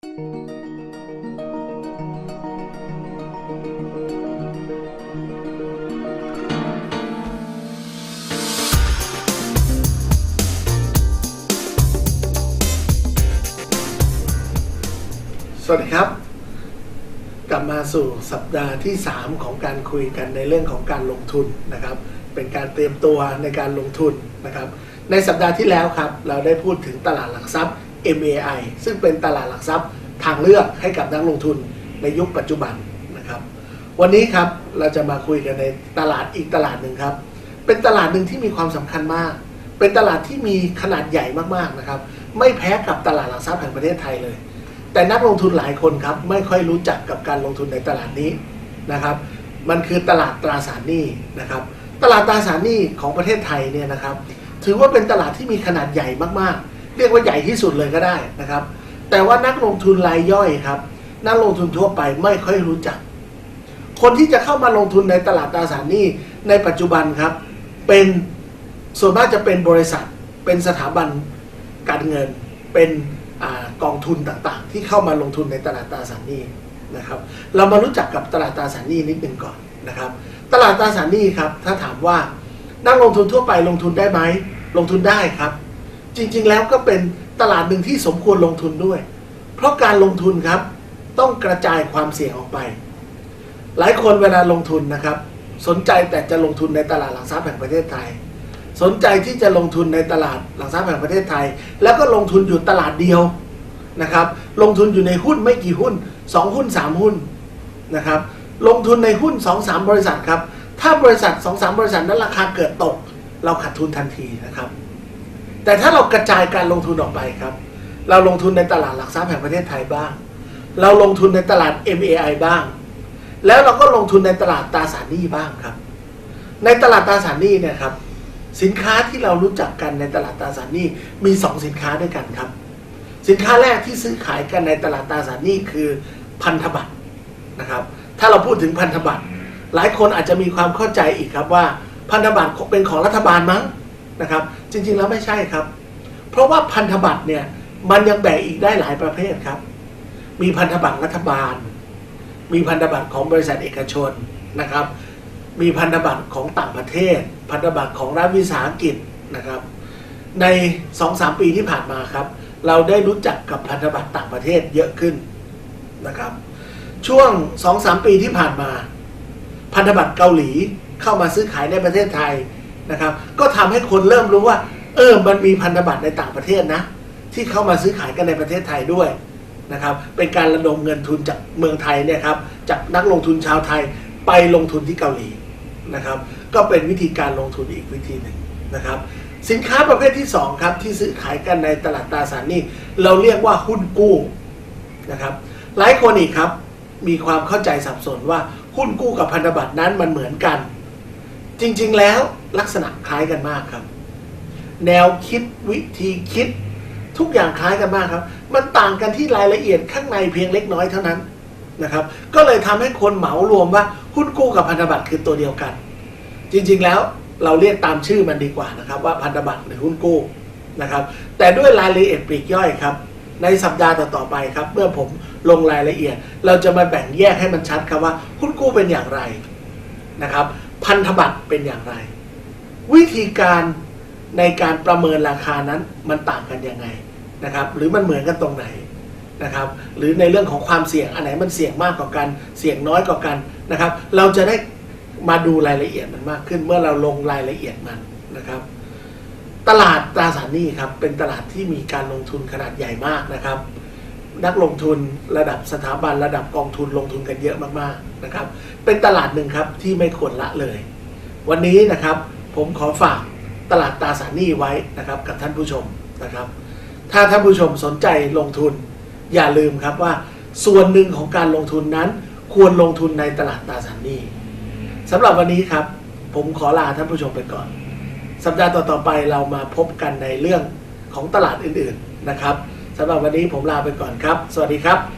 สวัสดีครับ กลับมาสู่สัปดาห์ที่ 3 ของการคุยกันในเรื่องของการลงทุนนะครับ เป็นการเตรียมตัวในการลงทุนนะครับ ในสัปดาห์ที่แล้วครับ เราได้พูดถึงตลาดหลักทรัพย์ MAI ซึ่งเป็นตลาดหลักทรัพย์ทางเลือกให้กับนักลงทุนในยุคปัจจุบันนะครับ วันนี้ครับเราจะมาคุยกันในตลาดอีกตลาดหนึ่งครับ เป็นตลาดหนึ่งที่มีความสำคัญมาก เป็นตลาดที่มีขนาดใหญ่มากๆนะครับ ไม่แพ้กับตลาดหลักทรัพย์แห่งประเทศไทยเลย แต่นักลงทุนหลายคนครับไม่ค่อยรู้จักกับการลงทุนในตลาดนี้นะครับ มันคือตลาดตราสารหนี้นะครับ ตลาดตราสารหนี้ของประเทศไทยเนี่ยนะครับ ถือว่าเป็นตลาดที่มีขนาดใหญ่มากๆ เรียกว่าใหญ่ที่สุดเลยก็ได้นะครับ แต่ว่านักลงทุนรายย่อยครับ นักลงทุนทั่วไปไม่ค่อยรู้จัก คนที่จะเข้ามาลงทุนในตลาดตราสารหนี้ในปัจจุบันครับ เป็นส่วนมากจะเป็นบริษัท เป็นสถาบันการเงิน เป็นอกองทุนต่างๆ ที่เข้ามาลงทุนในตลาดตราสารหนี้นะครับ เรามารู้จักกับตลาดตราสารหนี้นิดหนึ่งก่อนนะครับ ตลาดตราสารหนี้ครับ ถ้าถามว่านักลงทุนทั่วไปลงทุนได้ไหมลงทุนได้ครับ จริงๆ แล้วก็เป็นตลาดหนึ่งที่สมควรลงทุนด้วย เพราะการลงทุนครับ ต้องกระจายความเสี่ยงออกไป หลายคนเวลาลงทุนนะครับ สนใจแต่จะลงทุนในตลาดหลักทรัพย์แห่งประเทศไทย สนใจที่จะลงทุนในตลาดหลักทรัพย์แห่งประเทศไทย แล้วก็ลงทุนอยู่ตลาดเดียวนะครับ ลงทุนอยู่ในหุ้นไม่กี่หุ้น 2 หุ้น 3 หุ้นนะครับ ลงทุนในหุ้น 2 3 บริษัทครับ ถ้าบริษัท 2 3 บริษัทนั้นราคาเกิดตก เราขาดทุนทันทีนะครับ แต่ถ้าเรากระจายการลงทุนออกไปครับ เราลงทุนในตลาดหลักทรัพย์แห่งประเทศไทยบ้าง เราลงทุนในตลาด MAI บ้าง แล้วเราก็ลงทุนในตลาดตราสารหนี้บ้างครับ ในตลาดตราสารหนี้เนี่ยครับ สินค้าที่เรารู้จักกันในตลาดตราสารหนี้มี 2 สินค้าด้วยกันครับ สินค้าแรกที่ซื้อขายกันในตลาดตราสารหนี้คือพันธบัตรนะครับ ถ้าเราพูดถึงพันธบัตรหลายคนอาจจะมีความเข้าใจอีกครับว่าพันธบัตรเป็นของรัฐบาลมั้งนะครับ จริง ๆ แล้วไม่ใช่ครับ เพราะว่าพันธบัตรเนี่ยมันยังแบ่งอีกได้หลายประเภทครับ มีพันธบัตรรัฐบาล มีพันธบัตรของบริษัทเอกชนนะครับ มีพันธบัตรของต่างประเทศ พันธบัตรของรัฐวิสาหกิจนะครับ ใน 2-3 ปีที่ผ่านมาครับ เราได้รู้จักกับพันธบัตรต่างประเทศเยอะขึ้นนะครับ ช่วง 2-3 ปีที่ผ่านมา พันธบัตรเกาหลีเข้ามาซื้อขายในประเทศไทย นะครับ ก็ทำให้คนเริ่มรู้ว่า เออมันมีพันธบัตรในต่างประเทศนะ ที่เข้ามาซื้อขายกันในประเทศไทยด้วยนะครับ เป็นการระดมเงินทุนจากเมืองไทยเนี่ยครับจากนักลงทุนชาวไทยไปลงทุนที่เกาหลีนะครับ ก็เป็นวิธีการลงทุนอีกวิธีหนึ่งนะครับ สินค้าประเภทที่สองครับที่ซื้อขายกันในตลาดตราสารหนี้เราเรียกว่าหุ้นกู้นะครับ หลายคนอีกครับมีความเข้าใจสับสนว่าหุ้นกู้กับพันธบัตรนั้นมันเหมือนกัน จริง ๆ แล้วลักษณะคล้ายกันมากครับ แนวคิดวิธีคิด ทุกอย่างคล้ายกันมากครับ มันต่างกันที่รายละเอียดข้างในเพียงเล็กน้อยเท่านั้นนะครับ ก็เลยทำให้คนเหมารวมว่าหุ้นกู้กับพันธบัตรคือตัวเดียวกัน จริง ๆ แล้วเราเรียกตามชื่อมันดีกว่านะครับ ว่าพันธบัตรหรือหุ้นกู้นะครับ แต่ด้วยรายละเอียดปลีกย่อยครับ ในสัปดาห์ต่อๆไปครับ เมื่อผมลงรายละเอียด เราจะมาแบ่งแยกให้มันชัดครับว่าหุ้นกู้เป็นอย่างไรนะครับ พันธบัตรเป็นอย่างไร วิธีการในการประเมินราคานั้นมันต่างกันยังไงนะครับ หรือมันเหมือนกันตรงไหนนะครับ หรือในเรื่องของความเสี่ยงอันไหนมันเสี่ยงมากกว่ากัน เสี่ยงน้อยกว่ากันนะครับ เราจะได้มาดูรายละเอียดมันมากขึ้นเมื่อเราลงรายละเอียดมันนะครับ ตลาดตราสารหนี้ครับเป็นตลาดที่มีการลงทุนขนาดใหญ่มากนะครับ นักลงทุนระดับสถาบันระดับกองทุนลงทุนกันเยอะมากๆนะครับ เป็นตลาดหนึ่งครับที่ไม่ควรละเลย วันนี้นะครับผมขอฝากตลาดตราสารหนี้ไว้นะครับกับท่านผู้ชมนะครับ ถ้าท่านผู้ชมสนใจลงทุนอย่าลืมครับว่าส่วนหนึ่งของการลงทุนนั้น ควรลงทุนในตลาดตราสารหนี้สำหรับวันนี้ครับ ผมขอลาท่านผู้ชมไปก่อน สัปดาห์ต่อๆไปเรามาพบกันในเรื่องของตลาดอื่นๆนะครับ สำหรับวันนี้ผมลาไปก่อนครับ สวัสดีครับ